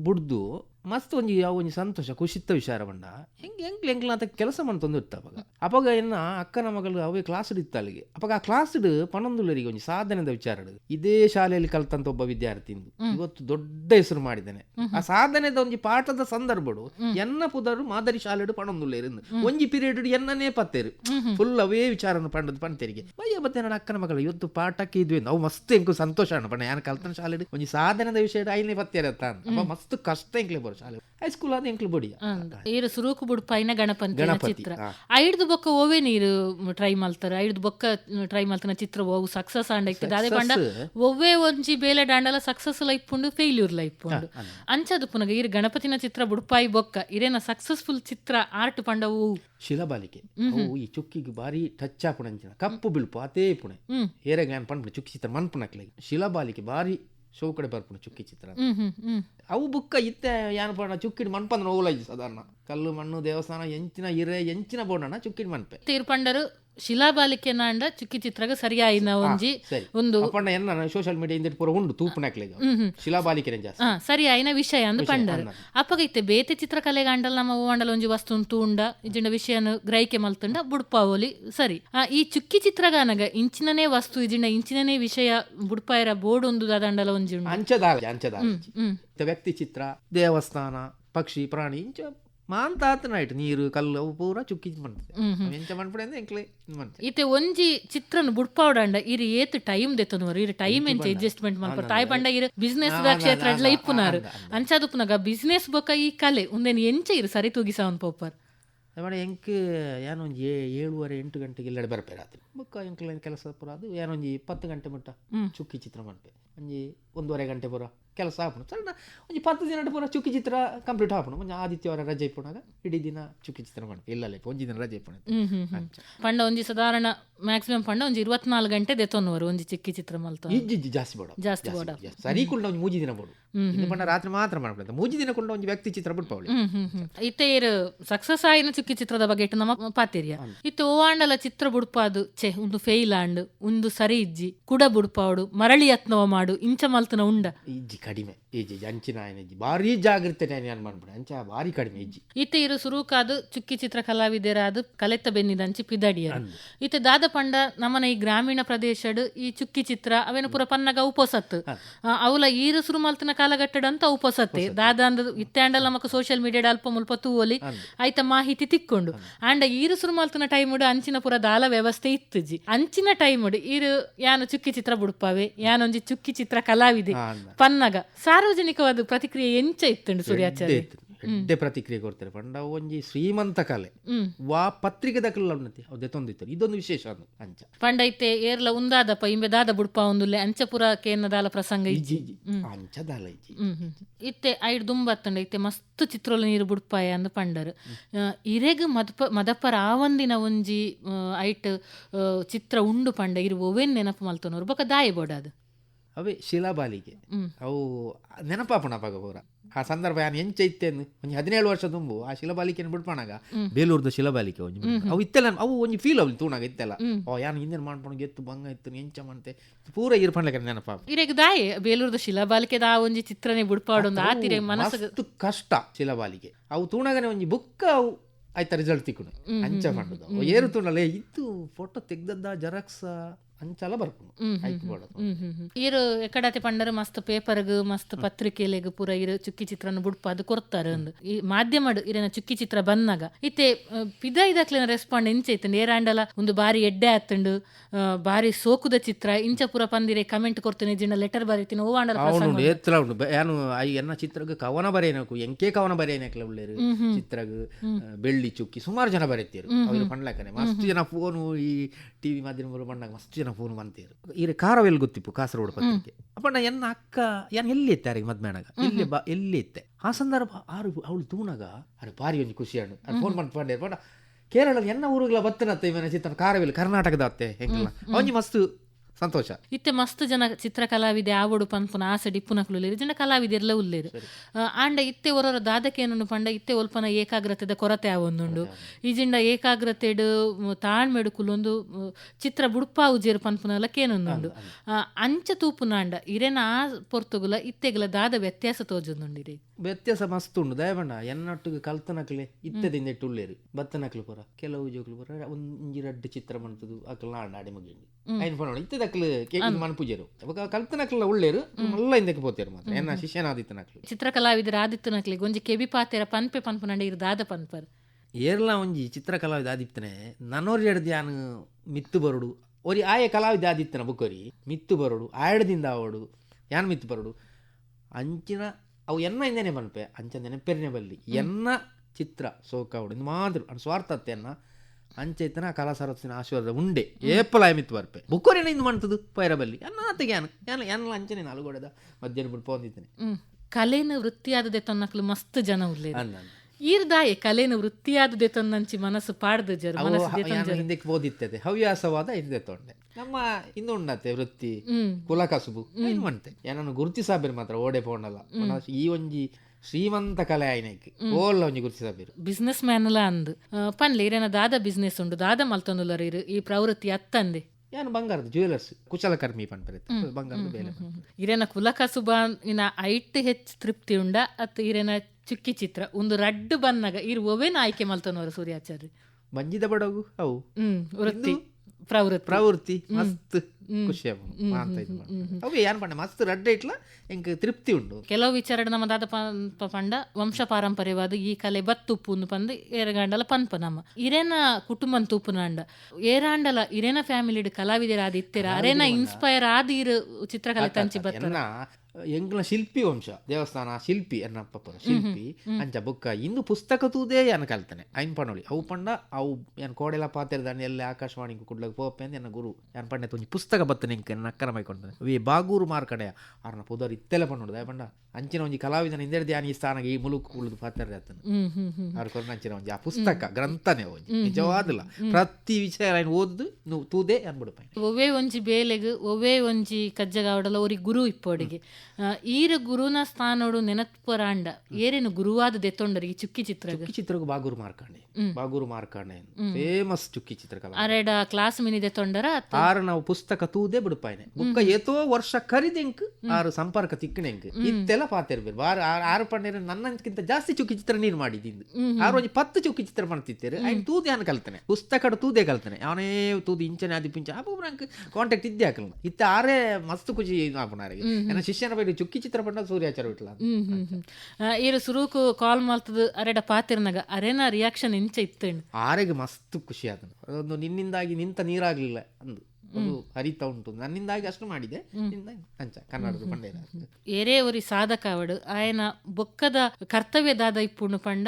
ಬುಡ್ದು ಮಸ್ತ್ ಒಂಜಿ ಯಾವ ಒಂಜಿ ಸಂತೋಷ ಖುಷಿತ್ತ ವಿಚಾರ ಬಂಡ ಹೆಂಗೆ ಹೆಂಗ್ ಎಂಕ್ಲ ಅಂತ ಕೆಲಸ ಮಾಡ್ತಂದು ಇತ್ತ ಅವಾಗ. ಅವಾಗ ಎನ್ನ ಅಕ್ಕನ ಮಗಳು ಅವೇ ಕ್ಲಾಸ್ ಇತ್ತ ಅಲ್ಲಿಗೆ. ಅವಾಗ ಆ ಕ್ಲಾಸ್ ಪನ್ನೊಂದುಲ್ಲರಿಗೆ ಒಂಜಿ ಸಾಧನೆದ ವಿಚಾರ ಇದೇ ಶಾಲೆಯಲ್ಲಿ ಕಲ್ತಂತ ಒಬ್ಬ ವಿದ್ಯಾರ್ಥಿ ಇಂದು. ಇವತ್ತು ದೊಡ್ಡ ಹೆಸರು ಮಾಡಿದ್ದೇನೆ. ಆ ಸಾಧನೆದ ಒಂದು ಪಾಠದ ಸಂದರ್ಭಡು ಎನ್ನ ಪುದರು ಮಾದರಿ ಶಾಲೆಡು ಪಣೊಂದುಲ್ಲೇರು ಒಂಜಿ ಪೀರಿಯಡ್ ಎನ್ನನೇ ಪತ್ತೇರು. ಫುಲ್ ಅವೇ ವಿಚಾರ ಪಂಡದ ಪಂತೇರಿಗೆ ಬಯ್ಯ ಮತ್ತೆ ನನ್ನ ಅಕ್ಕನ ಮಗಳು ಇವತ್ತು ಪಾಠಕ್ಕೆ ಇದ್ವಿ ನಾವು ಮಸ್ತ್ ಎಂಕು ಸಂತೋಷ ಅಣ್ಣ ಪಣ ಯಾನ ಕಲ್ತನ ಶಾಲೆ ಒಂಜಿ ಸಾಧನೆದ ವಿಷಯ ಐನೇ ಪತ್ತೇರಿ ಅಂತ ಮಸ್ತ್ ಕಷ್ಟ ಎಂಕ್ಲೆ ಬರೋ ಶಾಲೆ. ಹೈಸ್ಕೂಲ್ ಆದ ಎಂಕ್ಲು ಬಡಿ. ಈರು ಸುರೂಕು ಬುಡ್ಪಾಯಿನ ಗಣಪತಿ ಗಣಪತಿ, ಚಿತ್ರ. ಐಡ್ದು ಬೊಕ್ಕ ಓವೇ ನೀರು ಟ್ರೈ ಮಲ್ತಾರ. ಐಡ್ದು ಬೊಕ್ಕ ಟ್ರೈ ಮಲ್ತನ ಚಿತ್ರ ಓವು ಸಕ್ಸಸ್ ಆಂಡ ಇತ್ತು ಅದೇ ಪಂಡ ಒವ್ವೇ ಒಂಜಿ ಬೇಲೆ ದಾಂಡಲ ಸಕ್ಸಸ್ ಲೈಪುಂಡು ಫೇಲ್ಯೂರ್ ಲೈಪುಂಡು ಅಂಚದು ಪುನಗ ಈರು ಗಣಪತಿನ ಚಿತ್ರ ಬುಡ್ಪಾಯಿ ಬೊಕ್ಕ. ಇರೇನ ಸಕ್ಸಸ್ಫುಲ್ ಚಿತ್ರ ಆರ್ಟ್ ಪಂಡವು ಶಿಲಾಬಾಲಿಕೆ. ಅವು ಈ ಚುಕ್ಕಿಗೆ ಬಾರಿ ಟಚ್ ಆಪುಣಂಚಿನ ಕಪ್ಪು ಬಿಳ್ಪು ಅತೇ ಪುಣೆ. ಏರೆ ಜ್ಞಾನ ಪಂಪುಣ ಚುಕ್ಕಿ ಚಿತ್ರ ಮನ್ಪುಣಕ್ಲೆ ಶಿಲಾಬಾಲಿಕೆ ಬಾರಿ ಶೋ ಕಡೆ ಬರ್ಪುಣ ಚುಕ್ಕಿ ಚಿತ್ರ ಅವು ಬುಕ್ಕ ಇತ್ತೆ ಯಾನ್ ಪಣ ಚುಕ್ಕಿಡ್ ಮನ್ಪಂದ್ರೆ ಹೋಗ್ಲಾಯ್ತು ಸಾಧಾರಣ. ಕಲ್ಲು ಮಣ್ಣು ದೇವಸ್ಥಾನ ಎಂಚಿನ ಇರೆ ಎಂಚಿನ ಬೋಡಣ್ಣ ಚುಕ್ಕಿಡ್ ಮನ್ಪೆ. ತೀರ್ ಪಂಡರು ಅಂಡ ನಾಂಡ ಚುಕ್ಕಿ ಚಿತ್ರಗ ಸರಿಯಾಯಿನ ಒಂಜಿ ಒಂದು ಅಪ್ಪಣ್ಣ ಎನ್ನ ಸೋಶಿಯಲ್ ಮೀಡಿಯಾ ಇಂದ ಪೂರ ಉಂಡು ತೂಪುನಕ್ಲೆಗ್ ಹ್ಮ್ ಹ್ಮ್. ಶಿಲಾಬಾಲಿಕೆ ಜಾಸ್ತಿ. ಹಾ ಸರಿ ಆಯ್ನ ವಿಷಯ ಅಂದ್ ಪಂಡರು. ಅಪ್ಪಗ ಇತ್ತೆ ಬೇತೆ ಚಿತ್ರಕಲೆ ಗಂಡಲ ನಮ್ಮ ಓಂಡಲ ಒಂಜಿ ವಸ್ತು ತೂಂಡ ಇಜಿಂಡ ವಿಷಯನ ಗ್ರಹಿಕೆ ಮಲ್ತುಂಡ ಬುಡ್ಪಾವೋಲಿ ಸರಿ. ಈ ಚುಕ್ಕಿ ಚಿತ್ರಗಾನಗ ಇಂಚಿನನೇ ವಸ್ತು ಇಜಿಂಡ ಇಂಚಿನನೇ ವಿಷಯ ಬುಡ್ಪಾಯರ ಬೋರ್ಡ್ ಒಂದು ದಂಡಲ ಒಂಜಿ ಉಂಡು. ಅಂಚದಾಲ ವ್ಯಕ್ತಿ ಚಿತ್ರ ದೇವಸ್ಥಾನ ಪಕ್ಷಿ ಪ್ರಾಣಿ ಇಂಚ ಮಾಂತಾತನ ಆಯ್ತು ನೀರು ಕಲ್ಲು ಅವು ಪೂರ ಚುಕ್ಕಿ ಮಾಡ್ತದೆ ಎಂಚ ಅಂದ್ರೆ ಎಂಕ್ಲೆ ಇತ್ತೆ ಒಂಜಿ ಚಿತ್ರನ ಬುಡ್ಪಾವಡಂಡ ಇರಿ ಏತ್ ಟೈಮ್ ದೆತ್ತನವರು ಇರಿ ಟೈಮ್ ಎಂಚ ಅಡ್ಜಸ್ಟ್ಮೆಂಟ್ ಮಲ್ಪರ್ ತಾಯಿ ಪಂಡ ಇರಿ ಬಿಸ್ನೆಸ್ ದ ಕ್ಷೇತ್ರ ಅಡ್ಲ ಇಪ್ಪುನಾರು. ಅಂಚಾದು ಪುನಗ ಬಿಸ್ನೆಸ್ ಬೊಕ ಈ ಕಲೆ ಉಂದೇನು ಎಂಚ ಇರು ಸರಿ ತೂಗಿಸವನ್ ಪೋಪರ್. ಅವಣ ಎಂಕ್ ಏನೊಂಜಿ ಏ- ಏಳುವರೆ ಎಂಟು ಗಂಟೆಗೆ ಇಲ್ಲಡೆ ಬರಬೇಕು ರಾತ್ರಿ ಬೊಕ್ಕ ಎಂಕ್ಲ ಕೆಲಸ ಪೂರ ಅದು ಏನೊಂಜಿ ಇಪ್ಪತ್ತು ಗಂಟೆ ಮಟ್ಟ ಚುಕ್ಕಿ ಚಿತ್ರ ಮನ್ಪೆ ಒಂಜಿ ಒಂದೂವರೆ ಗಂಟೆ ಪೂರ. ಕೆಲಸ ಆಪುಣು ಸಣ್ಣ ಒಂಜಿ ಪತ್ತು ದಿನ ಪೂರ ಚುಕ್ಕಿ ಚಿತ್ರ ಕಂಪ್ಲೀಟ್ ಆಪುಣು ಒಂಜಿ ಆದಿತ್ಯವಾರ ರಜೆ ಇಪ್ಪಣಾಗ ಇಡೀ ದಿನ ಚುಕ್ಕಿ ಚಿತ್ರ ಮಾಡ್ತೀವಿ. ಇಲ್ಲ ಲೈಫ್ ಒಂಜಿ ದಿನ ರಜೆ ಇಪ್ಪುಣ ಹ್ಮ್ ಹ್ಮ್ ಹ್ಮ್. ಪಂಡ ಒಂಜಿ ಸಾಧಾರಣ ಮ್ಯಾಕ್ಸಿಮಮ್ ಪಂಡ ಒಂಜಿ ಇರುವತ್ನಾಲ್ಕು ಗಂಟೆ ದೆತ್ತೊನ್ನುವರು ಒಂಜಿ ಚಿಕ್ಕಿ ಚಿತ್ರ ಮಲ್ತ ಇಜ್ಜಿ ಜಾಸ್ತಿ ಬೋಡ ಜಾಸ್ತಿ ಬೋಡ ಸರಿ ಕೊಂಡು ಒಂಜಿ ಮೂಜಿ ದಿನ ಬೋಡು. ಇನ್ನು ಪಂಡ ರಾತ್ರಿ ಮಾತ್ರ ಮಾಡ್ಬಿಡ ಮೂಜಿ ದಿನ ಕೊಂಡು ಒಂಜಿ ವ್ಯಕ್ತಿ ಚಿತ್ರ ಬಿಡ್ಪಾವಳಿ ಹ್ಮ್ ಹ್ಮ್ ಹ್ಮ್. ಇತ್ತೆ ಇರು ಸಕ್ಸಸ್ ಆಯಿನ ಚುಕ್ಕಿ ಚಿತ್ರದ ಬಗ್ಗೆ ಇಟ್ಟು ನಮ್ಮ ಪಾತಿರಿಯ. ಇತ್ತು ಓವಾಂಡಲ ಚಿತ್ರ ಬುಡ್ಪಾದು ಚೆ ಒಂದು ಫೇಲ್ ಆಂಡ್. ಒಂದು ಸರಿ ಇಜ್ಜಿ. ಕುಡ ಬುಡ್ಪಾವಡು ಮರಳಿ ಯತ್ನವ ಮಾಡು. ಇಂಚ ಮಲ್ತನ ಉಂಡ. ಇಜ್ಜಿ ಕಡಿಮೆ ಈಜಿ ಅಂಚಿನ ಏನಿಜಿ ಭಾರಿ ಜಾಗೃತಿ ನಾನು ಮಾಡ್ಬಿಡ ಅಂಚ ಭಾರಿ ಕಡಿಮೆ ಇಜ್ಜಿ ಈತ ಇರು ಸುರುಕಾದು ಚುಕ್ಕಿ ಚಿತ್ರ ಕಲಾವಿದರಾದ ಕಲೆತ್ತ ಬೆನ್ನಿದಂಚಿ ಪಿದಡಿಯ ಈತ ದಾದ ಪಂಡ ನಮ್ಮನ ಈ ಗ್ರಾಮೀಣ ಪ್ರದೇಶಡ್ ಈ ಚುಕ್ಕಿ ಚಿತ್ರ ಅವೇನು ಪುರ ಪನ್ನಗ ಉಪಸತ್ ಅವಲ ಈರು ಸುರು ಮಲ್ತಿನ ಕಾಲಘಟ್ಟಡ ಅಂತ ಉಪಸತ್ತೆ. ದಾದ ಅಂದ ಇತ್ತೆ ನಮಕ ಸೋಷಿಯಲ್ ಮೀಡಿಯಾಡ್ ಅಲ್ಪ ಮುಲ್ಪ ತೂವಲಿ ಆಯ್ತ ಮಾಹಿತಿ ತಿಕ್ಕೊಂಡು. ಆಂಡ ಈರು ಸುರು ಮಲ್ತಿನ ಟೈಮ್ ಅಂಚಿನ ಪುರ ದಾಲ ವ್ಯವಸ್ಥೆ ಇತ್ತುಜಿ ಅಂಚಿನ ಟೈಮ್ ಈರು ಯಾನು ಚುಕ್ಕಿ ಚಿತ್ರ ಬುಡ್ಪಾವೆ ಯಾನೊಂಜಿ ಚುಕ್ಕಿ ಚಿತ್ರ ಕಲಾವಿದೆ. ಹಾ, ಪನ್ನಗ ಸಾರ್ವಜನಿಕವಾದ ಪ್ರತಿಕ್ರಿಯೆ ಎಂಚ ಇತ್ತುಂಡು ಸೂರ್ಯಾಚಾರ್ಯ. ಎಡ್ಡೆ ಪ್ರತಿಕ್ರಿಯೆ ಕೊಡ್ತಾರೆ. ಪಂಡ ಒಂಜಿ ಶ್ರೀಮಂತ ಕಲೆ. ವಾ ಪತ್ರಿಕೆ ದಕ್ಕಲ ಉನ್ನತಿ ಅದೇ ತೊಂದಿತ್ತು ಇದೊಂದು ವಿಶೇಷ ಅದು ಅಂಚ. ಇತ್ತೆ ಏರ್ಲ ಉಂದಾದ ಇಂಬೆ ದಾದ ಬುಡ್ಪ ಒಂದುಲ್ಲೆ ಅಂಚಪುರ ಕೇನದಾಲ ಪ್ರಸಂಗ ಇಜ್ಜಿ. ಅಂಚದಾಲ ಅಂಚ ದಾಲ ಇಜ್ಜಿ. ಇತ್ತೆ ಐಡ್ ದುಂಬತ್ತಂಡ ಇತ್ತೆ ಮಸ್ತ್ ಚಿತ್ರೋಲ ನೀರು ಬುಡ್ಪಾಯ ಅಂದ್ ಪಂಡರು. ಇರೆಗ್ ಮದಪ ಮದಪರ ಆವಂದಿನ ಒಂಜಿ ಐಟ್ ಚಿತ್ರ ಉಂಡು ಪಂಡ. ಇರು ಒವೆನ್ ನೆನಪು ಮಲ್ತನವ್ರು ಬೊಕ ದಾಯಿ ಬೋಡಾದು. ಅವೇ ಶಿಲಾಬಾಲಿಗೆ. ಅವು ನೆನಪಾಪಣ ಪಗ ಪೂರ. ಆ ಸಂದರ್ಭ ಯಾನ್ ಎಂಚ ಇತ್ತೇನು ಒಂಜಿ ಹದಿನೇಳು ವರ್ಷ ತುಂಬು. ಆ ಶಿಲಾಬಾಲಿಕೆಯನ್ನು ಬಿಡ್ಪಣಾಗ? ಬೇಲೂರ್ದ ಶಿಲಾಬಾಲಿಕೆ ಒಂಜಿ. ಅವು ಇತ್ತೆಲ್ಲ ಅವು ಒಂಜಿ ಫೀಲ್ ಅವ್ಲಿ ತೂಣಾಗ ಇತ್ತೆಲ್ಲ. ಓ ಯಾನ್ ಹಿಂದಿನ ಮಾಡ್ಕೊಂಡು ಗೆತ್ತು ಬಂಗ ಇತ್ತು ಎಂಚ ಮಂತೆ. ಪೂರ ಇರ್ಪಣ್ಲಕ ನೆನಪ ಇರೆಗ್ ದಾಯಿ ಬೇಲೂರ್ದ ಶಿಲಾಬಾಲಿಕೆದ ಆ ಒಂಜಿ ಚಿತ್ರನೆ ಬುಡ್ಪಾಡೊಂದು ಆತಿರೆ ಮನಸ್ಸು ಕಷ್ಟ ಶಿಲಾಬಾಲಿಕೆ ಅವು ತೂಣಾಗನೆ ಒಂಜಿ ಬುಕ್ಕ ಅವು ಆಯ್ತಾ ರಿಸಲ್ಟ್ ತಿಕ್ಕುನು ಅಂಚ ಮಾಡುದು ಏರು ತೂಣಲೆ ಇತ್ತು ಫೋಟೋ ತೆಗ್ದದ್ದ ಜೆರಾಕ್ಸ್ ಹ್ಮ್. ಇರು ಎಕಡತೆ ಪಂಡರು ಮಸ್ತ್ ಪೇಪರ್ಗ್ ಮಸ್ತ್ ಪತ್ರಿಕೆಲೆಗ್ ಪೂರ ಇರು ಚುಕ್ಕಿ ಚಿತ್ರನ ಬುಡ್ಪ ಅದು ಕೊರ್ತಾರೆ ಅಂದ್. ಈ ಮಾಧ್ಯಮಡ್ ಇರನ ಚುಕ್ಕಿ ಚಿತ್ರ ಬಂದಾಗ ಇತ್ತೆ ಪಿದ ಇದಕ್ಲಿನ ರೆಸ್ಪಾಂಡ್ ಇಂಚ ಇತ್ತು. ನೇರಾಂಡಲ ಒಂದು ಬಾರಿ ಎಡ್ಡೆ ಆತಂಡು ಬಾರಿ ಸೋಕುದ ಚಿತ್ರ ಇಂಚ ಪೂರ ಪಂದಿರೆ ಕಮೆಂಟ್ ಕೊಡ್ತೇನೆ ಜಿಂಡ ಲೆಟರ್ ಬರೀತೀನಿ ಓವಾಂಡಲ ಅವನು ಏತ್ಲ ಉಂಡು ಐ ಎನ್ನ ಚಿತ್ರಗ್ ಕವನ ಬರೆಯನಕು ಎಂಕೆ ಕವನ ಬರೆಯನಕ್ಲ ಉಳ್ಳೇರು ಚಿತ್ರಗ್ ಬೆಳ್ಳಿ ಚುಕ್ಕಿ ಸುಮಾರು ಜನ ಬರೀತೀರು ಅವರು ಪಂಡ್ಲಕ್ಕನೆ ಮಸ್ತ್ ಜನ ಫೋನು ಈ ಟಿವಿ ಮಾಧ್ಯಮಗಳು ಬಂದಾಗ ಮಸ್ತ್ ಜನ ಫೋನ್ ಬಂತೀರು ಈ ಕಾರವೆಲ್ ಗೊತ್ತಿಪ್ಪು? ಕಾಸರಗೋಡ್ ಪತ್ರಿಕೆ. ಅಪ್ಪಣ್ಣ ಎನ್ನ ಅಕ್ಕ ಯಾನ್ ಎಲ್ಲಿ ಇತ್ತೆ ಯಾರಿಗೆ ಮದ್ಮೇಣಗ ಇಲ್ಲಿ ಬಾ ಎಲ್ಲಿ ಇತ್ತೆ? ಆ ಸಂದರ್ಭ ಆರು ಅವಳು ತೂಣಗ ಅರೆ ಭಾರಿ ಒಂದು ಖುಷಿ ಅಣ್ಣು ಅದು ಫೋನ್ ಮಾಡಿ ಪಾಂಡೆ ಪಂಡ ಕೇರಳದ ಎನ್ನ ಊರುಗಳ ಬತ್ತನತ್ತೆ ಇವನ ಚಿತ್ರ? ಕಾರವೆಲ್ ಕರ್ನಾಟಕದ ಅತ್ತೆ ಹೆಂಗಿಲ್ಲ? ಅವನಿ ಮಸ್ತ್ ಸಂತೋಷ. ಇತ್ತೆ ಮಸ್ತ್ ಜನ ಚಿತ್ರ ಕಲಾವಿದೆ ಆವಡು ಪನ್ಪುನ ಆಸೆ ಡಿಪ್ಪುನಕ್ಲು ಉಲ್ಲೇರು ಜನ ಕಲಾವಿದೆರ್ಲ ಉಲ್ಲೇರು. ಆಂಡ ಇತ್ತೆ ಒರೊರ ದಾದಕೇನನ್ನು ಪಂಡ ಇತ್ತೆ ಒಲ್ಪನ ಏಕಾಗ್ರತೆದ ಕೊರತೆ ಆವೊಂದುಂಡು. ಈಜಿಂಡ ಏಕಾಗ್ರತೆಡ್ ತಾಳ್ಮೆಡು ಕುಲೊಂದು ಚಿತ್ರ ಬುಡ್ಪಾ ಉಜೇರು ಪನ್ಪುನಲ ಕೇನೊಂದುಂಡು ಆ, ಅಂಚ ತೂಪುನಾಂಡ ಇರೆನ ಆ ಪೊರ್ತುಗುಲ ಇತ್ತೆಗಲ ದಾದ ವ್ಯತ್ಯಾಸ ತೋಜೊಂದುಂಡಿರಿ ವ್ಯತ್ಯಾಸ ಮಸ್ತ್ ಉಂಡು ದಯಬಂಡ ಎನ್ನೊಟ್ಟಿಗೆ ಕಲ್ತನಕ್ಲೆ ಇತ್ತದಿಂದ ಇಟ್ಟು ಉಳ್ಳೇರು ಬತ್ತನಕ್ಲು ಪುರ ಕೆಲವು ಜೋಕ್ಲು ಪುರ ರಡ್ಡು ಚಿತ್ರ ಮಂತದು ಅಕ್ಲು ನಾಡ ಆಡಿ ಮುಗಿಂಡಿ ಐನ್ ಪಣ ಇತ್ತದಕ್ಲು ಮನ್ಪುಜೇರು ಅವಾಗ ಕಲ್ತನಕ್ಲ ಉಳ್ಳೇರು ಮಲ್ಲ ಹಿಂದಕ್ಕೆ ಪೋತೇರು ಮಾತ್ರ. ಎನ್ನ ಶಿಷ್ಯನಾದಿತ್ತನಕ್ಲು ಚಿತ್ರಕಲಾವಿದರ ಆದಿತ್ತನಕ್ಲಿ ಗೊಂಜಿ ಕೆಬಿ ಪಾತೆರ ಪನ್ಪೆ ಪನ್ಪುನಂಡ ಇರು ದಾದ ಪನ್ಪರ್. ಏರ್ಲ ಒಂಜಿ ಚಿತ್ರಕಲಾವಿದ ಆದಿತ್ಯನೆ ಆದಿತ್ತನೆ ನನ್ನೋರಿ ಹಿಡ್ದು ಯಾನು ಮಿತ್ತು ಬರುಡು. ಒರಿ ಆಯ ಕಲಾವಿದ ಆದಿತ್ತನ ಬುಕ್ಕೊರಿ ಮಿತ್ತು ಬರುಡು. ಆಯಡದಿಂದ ಅವಡು ಯಾನ್ ಮಿತ್ತು ಬರುಡು? ಅಂಚಿನ ಅವು ಎನ್ನ ಇಂದೇನೆ ಪನ್ಪೆ? ಅಂಚಂದೇನೆ ಪೆರ್ನೆ ಬಲ್ಲಿ. ಎನ್ನ ಚಿತ್ರ ಸೋಕಾವಡು. ಮಾತ್ರ ಅನ್ ಸ್ವಾರ್ಥತೆ ಎನ್ನ ಅಂಚೈತನ ಕಲಾ ಸರಸ್ಸಿನ ಆಶೀರ್ವಾದ ಉಂಡೆ. ಏಪಲ ಐಮಿತ್ ಬರ್ಪೆ. ಬುಕ್ಕೋರಿನ ಇಂದು ಮಾಡ್ತದ್ದು ಪೈರ ಬಲ್ಲಿ ಎನ್ನ ಆತ ಯಾನು ಯಾನ ಯಾನಲ್ಲ ಅಂಚನೆ ನಾಲ್ಗೊಡೆದ ಮಧ್ಯಾಹ್ನ ಬಿಟ್ಟು ಹೊಂದಿದ್ದೇನೆ ಕಲೆನ ವೃತ್ತಿಯಾದದೆ ತೊನ್ನಕ್ಲು ಮಸ್ತ್ ಜನ ಅಂದ ಈರ್ದಾಯೆ ಕಲೆನ ವೃತ್ತಿಯಾದದೆ ತನ್ನಂಚಿ ಮನಸ್ಸು ಪಾಡ್ದು ಜರು ಹಿಂದಕ್ಕೆ ಓದಿತ್ತದೆ ಹವ್ಯಾಸವಾದ ಹಿಂದೆ ತೊಂಡೆ. ನಮ್ಮ ಇನ್ನು ಉಂಡತೆ ವೃತ್ತಿ ಕುಲಕಸುಬು ಕುಲ ಕಸುಬು. ಏನು ಗುರುತಿ ಏನನ್ನು ಗುರುತಿಸಾಬೇರು ಮಾತ್ರ ಓಡೆ ಪೋಣಲ್ಲ. ಈ ಒಂಜಿ ಒಂಜಿ ಗುರುತಿಸಬೇರು ಬಿಸ್ನೆಸ್ ಮ್ಯಾನ್ ಲ ಅಂದ್. ಆ, ಪನ್ಲೆ ಇರೇನ ದಾದ ಬಿಸ್ನೆಸ್ ಉಂಡು ದಾದ ಮಲ್ತೊಂದುಲ್ಲರ ಇರು ಈ ಪ್ರವೃತ್ತಿ ಅತ್ತಂದೆ. ಏನು ಬಂಗಾರದ ಜ್ಯುವೆಲರ್ಸ್ ಕುಶಲಕರ್ಮಿ ಪಂಪರೆ ಬಂಗಾರದ ಬೇಲೆ ಇರೇನ ಕುಲ ಕಸುಬ ಇನ ಐಟ್ ಹೆಚ್ಚು ತೃಪ್ತಿ ಉಂಡ ಅತ್ ಇರೇನ ಚುಕ್ಕಿ ಚಿತ್ರ. ಒಂದು ರಡ್ಡು ಬನ್ನಗ ಇರು ಒವೇನ ಆಯ್ಕೆ ಮಲ್ತೊನವರು ಸೂರ್ಯಾಚಾರ್ಯ. ಮಂಜಿದ ಬಡಗು ಅವು. ವೃತ್ತಿ ಪ್ರವೃತ್ತಿ. ಪ್ರವೃತ್ತಿ ಮಸ್ತ್. ಖುಷಿ ಅಂತ ಇದು ಮಾಡ್ತಾರೆ. ಅವು ಏನ್ ಪಂಡ? ಮಸ್ತ್ ರಡ್ಡ ಇಟ್ಲ ಎಂಕ್ ತೃಪ್ತಿ ಉಂಡು ಕೆಲವು ವಿಚಾರ ನಮ್ಮ ದಾದ ಪಂಡ ವಂಶ ಪಾರಂಪರ್ಯವಾದ ಈ ಕಲೆ ಬತ್ತುಪ್ಪು ಉಂದು ಪಂದ್ ಏರಗಾಂಡಲ ಪನ್ಪ ನಮ್ಮ. ಇರೇನ ಕುಟುಂಬನ್ ತೂಪುನಾಂಡ. ಏರಾಂಡಲ ಇರೇನ ಫ್ಯಾಮಿಲಿ ಕಲಾವಿದರಾದ ಇತ್ತೆರ ಅರೇನ ಇನ್ಸ್ಪೈರ್ ಆದ ಇರು ಚಿತ್ರಕಲೆ ತಂಚಿ ಬತ್ತ ಎಂಕ್ಲ ಶಿಲ್ಪಿ ವಂಶ ದೇವಸ್ಥಾನ ಶಿಲ್ಪಿ ಅನ್ನಪ್ಪ ಶಿಲ್ಪಿ ಅಂಚ ಬುಕ್ಕ ಇನ್ನು ಪುಸ್ತಕ ತೂದೇ ಏನ್ ಕಲ್ತಾನೆ ಐನ್ ಪಣೊಳಿ ಅವು ಪಂಡ ಅವು ಏನ್ ಕೋಡೆಲ ಪಾತೆರ್ದಾನೆ ಎಲ್ಲ ಆಕಾಶವಾಣಿ ಕುಡ್ಲಕ್ ಪೋಪೆ ಅಂತ ಎನ್ನ ಗುರು ಏನ್ ಪಂಡೆ ಒಂಜಿ ಪುಸ್ತಕ ಬತ್ತನೆ ನಕ್ಕರ ಮೈಕೊಂಡನೆ ವಿ ಬಾಗೂರು ಮಾರ್ಕಡೆ ಅವ್ರನ್ನ ಪುದರ್ ಇತ್ತೆಲ್ಲ ಪಣ್ಣೋಡು ದಯ ಪಂಡ ಅಂಚಿನ ಒಂಜಿ ಕಲಾವಿದನ ಹಿಂದೆ ಧ್ಯಾನ ಈ ಸ್ಥಾನಗೆ ಈ ಮುಲುಕು ಉಳಿದು ಪಾತ್ರ ಆತನ. ಅವ್ರ ಕೊರನ ಅಂಚಿನ ಒಂಜಿ ಆ ಪುಸ್ತಕ ಗ್ರಂಥನೆ ಒಂಜಿ ನಿಜವಾದಿಲ್ಲ ಪ್ರತಿ ವಿಷಯ ಐನ್ ಓದುದು ನೀವು ತೂದೇ ಅನ್ಬಿಡ್ಪ ಒವೇ ಒಂಜಿ ಬೇಲೆಗ್ ಒವ್ವೇ ಒಂಜಿ ಕಜ್ಜಗಾವಡಲ ಒರಿ ಗುರು ಇಪ್ಪೋಡಿಗೆ. ಈರ ಗುರುನ ಸ್ಥಾನೋಡು ನೆನಪುರಾಂಡ ಏರೇನು ಗುರುವಾದ ದೆತ್ತೊಂಡರಿ ಈ ಚುಕ್ಕಿ ಚಿತ್ರ ಚುಕ್ಕಿ ಚಿತ್ರ ಬಾಗೂರು ಮಾರ್ಕಾಂಡೆ. ಬಾಗೂರು ಮಾರ್ಕಾಣೆ ಫೇಮಸ್ ಚುಕ್ಕಿ ಚಿತ್ರಕಲಾ. ಅರೆಡ ಕ್ಲಾಸ್ ಮಿನಿ ದೆತ್ತೊಂಡರ ಆರು ನಾವು ಪುಸ್ತಕ ತೂದೇ ಬಿಡುಪಾಯ್ನೆ. ಬುಕ್ಕ ಏತೋ ವರ್ಷ ಕರಿದೆಂಕ್ ಆರು ಸಂಪರ್ಕ ತಿಕ್ಕಣೆಂಕ್. ಇತ್ತೆಲ್ಲ ಪಾತಿರ್ಬೇರು. ಆರು ಆರು- ಆರು ಪಂಡೇರ ನನ್ನಕ್ಕಿಂತ ಜಾಸ್ತಿ ಚುಕ್ಕಿ ಚಿತ್ರ ನೀನು ಮಾಡಿದ್ದು ಆರು ಒಂದು ಪತ್ತು ಚುಕ್ಕಿ ಚಿತ್ರ ಮಾಡ್ತಿತ್ತೇರು. ಆಯ್ತು ತೂದೆ ಅನ್ ಕಲ್ತಾನೆ? ಪುಸ್ತಕ ತೂದೆ ಕಲ್ತಾನೆ. ಅವನೇ ತೂದು ಇಂಚನೆ ಆದಿ ಪಿಂಚ ಕಾಂಟ್ಯಾಕ್ಟ್ ಇದ್ದೆ ಹಾಕಲ್ಲ ಇತ್ತ ಆರೇ ಮಸ್ತ್ ಖುಷಿ ಆಪುನಾರಿಗೆ ನನ್ನ ಶಿಷ್ಯನ ಸೂರ್ಯಾಚಾರ ಬಿಟ್ಲ ಹ್ಮ್ ಹ್ಮ್ ಹ್ಮ್. ಈರು ಸುರುಕು ಕಾಲ್ ಮಲ್ತದ ಅರೆಡ ಪಾತಿರ್ನಾಗ ಅರೆನ ರಿಯಾಕ್ಷನ್ ಇಂಚ ಇತ್ತೆ ಆರೆಗೆ ಮಸ್ತ್ ಖುಷಿ ಆದನು ಅದೊಂದು ನಿನ್ನಿಂದಾಗಿ ನಿಂತ ನೀರಾಗ್ಲಿಲ್ಲ ಅಂದು. ಅದು ಹರಿತಾ ಉಂಟು. ನನ್ನಿಂದಾಗಿ ಅಷ್ಟು ಮಾಡಿದೆ. ಅಂಚ ಕನ್ನಡದ ಪಂಡೇರ ಏರೇ ಒರಿ ಸಾಧಕ ಅವಡು ಆಯನ ಬೊಕ್ಕದ ಕರ್ತವ್ಯದಾದ ಇಪ್ಪುಣ್ಣು ಪಂಡ